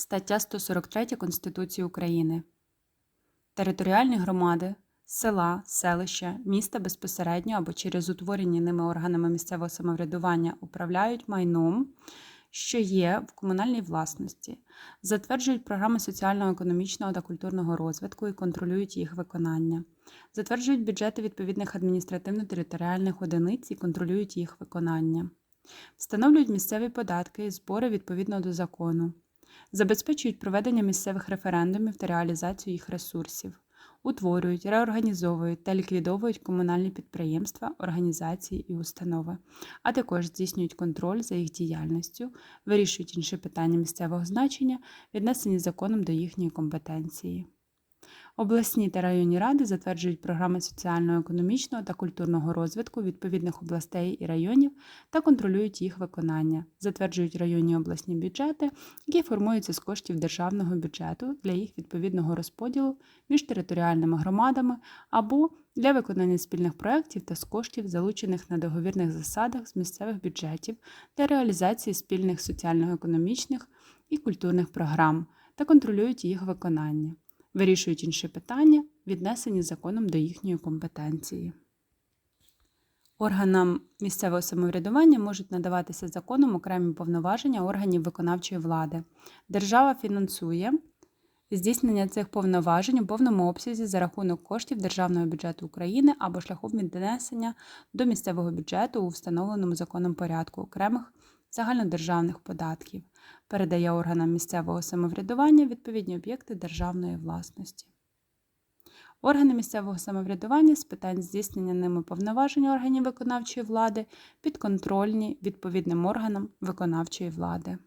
Стаття 143 Конституції України. Територіальні громади, села, селища, міста безпосередньо або через утворені ними органами місцевого самоврядування управляють майном, що є в комунальній власності, затверджують програми соціально-економічного та культурного розвитку і контролюють їх виконання, затверджують бюджети відповідних адміністративно-територіальних одиниць і контролюють їх виконання, встановлюють місцеві податки і збори відповідно до закону, забезпечують проведення місцевих референдумів та реалізацію їх ресурсів, утворюють, реорганізовують та ліквідовують комунальні підприємства, організації і установи, а також здійснюють контроль за їх діяльністю, вирішують інші питання місцевого значення, віднесені законом до їхньої компетенції. Обласні та районні ради затверджують програми соціально-економічного та культурного розвитку відповідних областей і районів та контролюють їх виконання, затверджують районні обласні бюджети, які формуються з коштів державного бюджету для їх відповідного розподілу між територіальними громадами або для виконання спільних проєктів та з коштів, залучених на договірних засадах з місцевих бюджетів для реалізації спільних соціально-економічних і культурних програм та контролюють їх виконання вирішують інші питання, віднесені законом до їхньої компетенції. Органам місцевого самоврядування можуть надаватися законом окремі повноваження органів виконавчої влади. Держава фінансує здійснення цих повноважень у повному обсязі за рахунок коштів Державного бюджету України або шляхом віднесення до місцевого бюджету у встановленому законом порядку окремих загальнодержавних податків, передає органам місцевого самоврядування відповідні об'єкти державної власності. Органи місцевого самоврядування з питань здійснення ними повноважень органів виконавчої влади підконтрольні відповідним органам виконавчої влади.